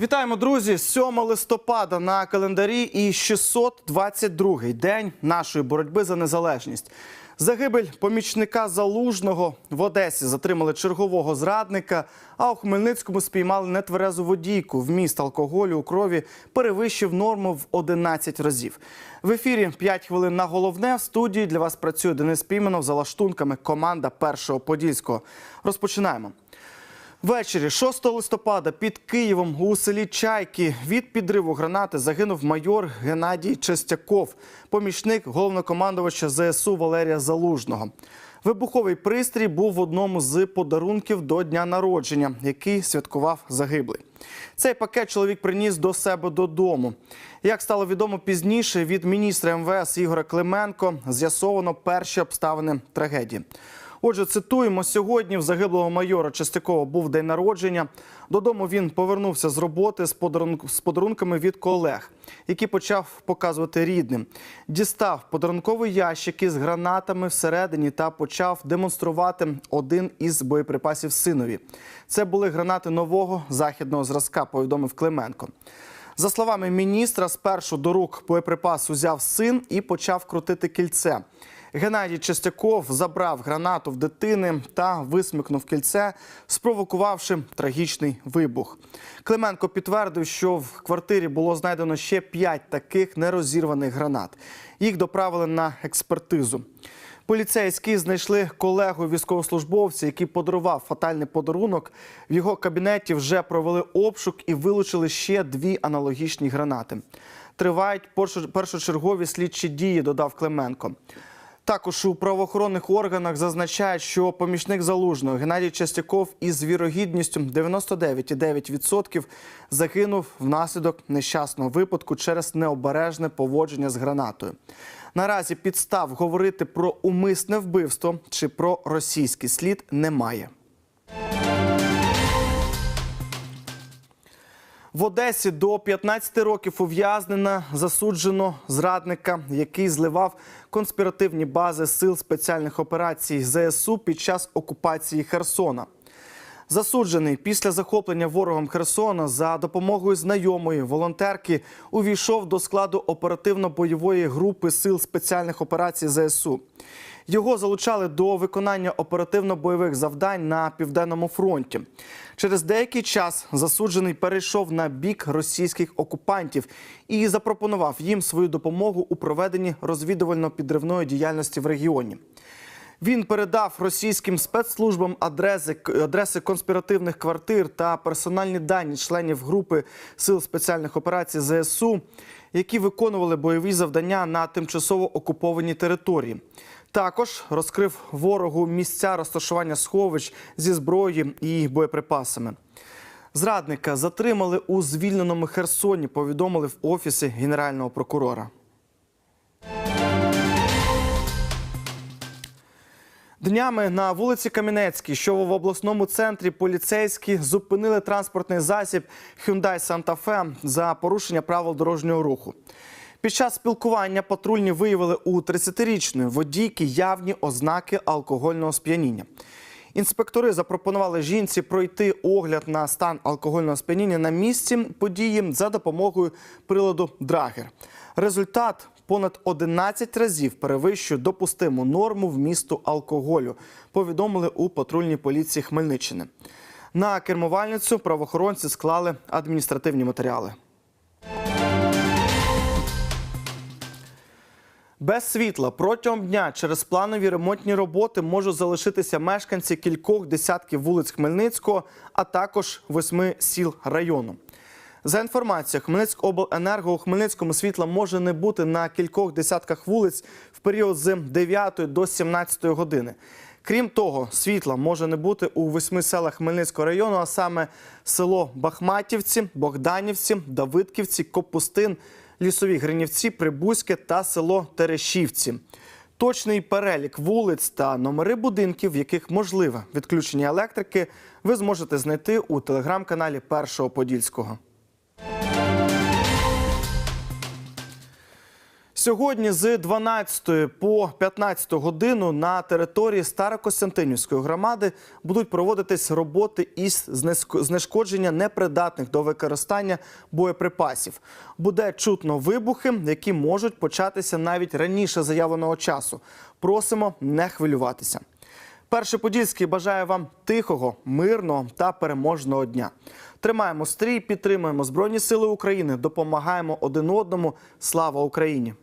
Вітаємо, друзі! 7 листопада на календарі і 622-й день нашої боротьби за незалежність. Загибель помічника залужного в Одесі затримали чергового зрадника. А у Хмельницькому спіймали нетверезу водійку. Вміст алкоголю у крові перевищив норму в 11 разів. В ефірі 5 хвилин на головне. В студії для вас працює Денис Піменов за лаштунками. Команда першого подільського. Розпочинаємо. Ввечері 6 листопада під Києвом у селі Чайки від підриву гранати загинув майор Геннадій Чистяков, помічник головнокомандувача ЗСУ Валерія Залужного. Вибуховий пристрій був в одному з подарунків до дня народження, який святкував загиблий. Цей пакет чоловік приніс до себе додому. Як стало відомо пізніше, від міністра МВС Ігоря Клименко з'ясовано перші обставини трагедії. Отже, цитуємо сьогодні. В загиблого майора Чистякова був день народження. Додому він повернувся з роботи з подарунками від колег, які почав показувати рідним. Дістав подарунковий ящик із гранатами всередині та почав демонструвати один із боєприпасів синові. Це були гранати нового західного зразка. Повідомив Клименко. За словами міністра, спершу до рук боєприпас узяв син і почав крутити кільце. Геннадій Чистяков забрав гранату в дитини та висмикнув кільце, спровокувавши трагічний вибух. Клименко підтвердив, що в квартирі було знайдено ще п'ять таких нерозірваних гранат. Їх доправили на експертизу. Поліцейські знайшли колегу військовослужбовця, який подарував фатальний подарунок. В його кабінеті вже провели обшук і вилучили ще дві аналогічні гранати. Тривають першочергові слідчі дії, додав Клименко. Також у правоохоронних органах зазначають, що помічник залужного Геннадій Частяков із вірогідністю 99,9% загинув внаслідок нещасного випадку через необережне поводження з гранатою. Наразі підстав говорити про умисне вбивство чи про російський слід немає. В Одесі до 15 років ув'язнена засуджено зрадника, який зливав конспіративні бази сил спеціальних операцій ЗСУ під час окупації Херсона. Засуджений після захоплення ворогом Херсона за допомогою знайомої волонтерки увійшов до складу оперативно-бойової групи сил спеціальних операцій ЗСУ. Його залучали до виконання оперативно-бойових завдань на південному фронті. Через деякий час засуджений перейшов на бік російських окупантів і запропонував їм свою допомогу у проведенні розвідувально-підривної діяльності в регіоні. Він передав російським спецслужбам адреси, адреси конспіративних квартир та персональні дані членів групи сил спеціальних операцій ЗСУ, які виконували бойові завдання на тимчасово окупованій території. Також розкрив ворогу місця розташування сховищ зі зброєю і боєприпасами. Зрадника затримали у звільненому Херсоні. Повідомили в офісі генерального прокурора. Днями на вулиці Кам'янецькій, що в обласному центрі, поліцейські зупинили транспортний засіб Hyundai Santa Fe за порушення правил дорожнього руху. Під час спілкування патрульні виявили у 30-річної водійки явні ознаки алкогольного сп'яніння. Інспектори запропонували жінці пройти огляд на стан алкогольного сп'яніння на місці події за допомогою приладу Драгер. Результат понад 11 разів перевищує допустиму норму вмісту алкоголю. Повідомили у патрульній поліції Хмельниччини. На кермувальницю правоохоронці склали адміністративні матеріали. Без світла протягом дня через планові ремонтні роботи можуть залишитися мешканці кількох десятків вулиць Хмельницького, а також восьми сіл району. За інформацією Хмельницькобленерго у Хмельницькому світла може не бути на кількох десятках вулиць в період з 9 до 17 години. Крім того, світла може не бути у восьми селах Хмельницького району, а саме село Бахматівці, Богданівці, Давидківці, Копустин, Лісові Гринівці, Прибузьке та село Терешівці. Точний перелік вулиць та номери будинків, в яких можливе відключення електрики, ви зможете знайти у телеграм-каналі Першого Подільського. Сьогодні з 12 по 15 годину на території Старокостянтинівської громади будуть проводитись роботи із знешкодження непридатних до використання боєприпасів. Буде чутно вибухи, які можуть початися навіть раніше заявленого часу. Просимо не хвилюватися. Перший Подільський бажає вам тихого, мирного та переможного дня. Тримаємо стрій, підтримуємо Збройні Сили України, допомагаємо один одному. Слава Україні!